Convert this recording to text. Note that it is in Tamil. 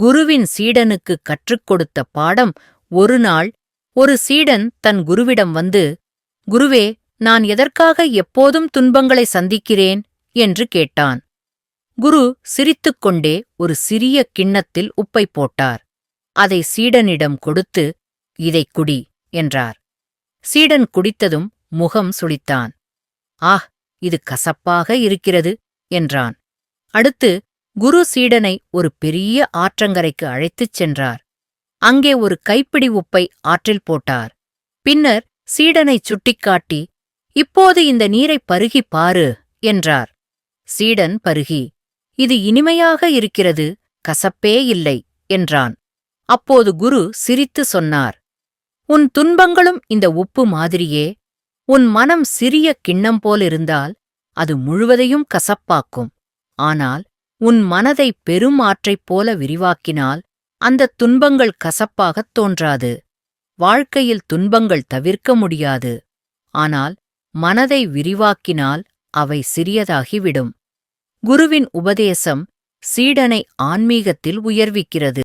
குருவின் சீடனுக்கு கற்றுக் கொடுத்த பாடம் ஒரு நாள் ஒரு சீடன் தன் குருவிடம் வந்து குருவே நான் எதற்காக எப்போதும் துன்பங்களை சந்திக்கிறேன்? என்று கேட்டான். குரு சிரித்துக்கொண்டே ஒரு சிறிய கிண்ணத்தில் உப்பை போட்டார். அதை சீடனிடம் கொடுத்து இதைக் குடி என்றார். சீடன் குடித்ததும் முகம் சுளித்தான். ஆஹ் இது கசப்பாக இருக்கிறது என்றான். அடுத்து குரு சீடனை ஒரு பெரிய ஆற்றங்கரைக்கு அழைத்துச் சென்றார். அங்கே ஒரு கைப்பிடி உப்பை ஆற்றில் போட்டார். பின்னர் சீடனைச் சுட்டிக்காட்டி இப்போது இந்த நீரைப் பருகி பாரு என்றார். சீடன் பருகி இது இனிமையாக இருக்கிறது கசப்பே இல்லை என்றான். அப்போது குரு சிரித்து சொன்னார் உன் துன்பங்களும் இந்த உப்பு மாதிரியே உன் மனம் சிறிய கிண்ணம் போலிருந்தால் அது முழுவதையும் கசப்பாக்கும். ஆனால் உன் மனதை பெரும் ஆற்றைப் போல விரிவாக்கினால் அந்த துன்பங்கள் கசப்பாகத் தோன்றாது. வாழ்க்கையில் துன்பங்கள் தவிர்க்க முடியாது. ஆனால் மனதை விரிவாக்கினால் அவை சிறியதாகிவிடும். குருவின் உபதேசம் சீடனை ஆன்மீகத்தில் உயர்விக்கிறது.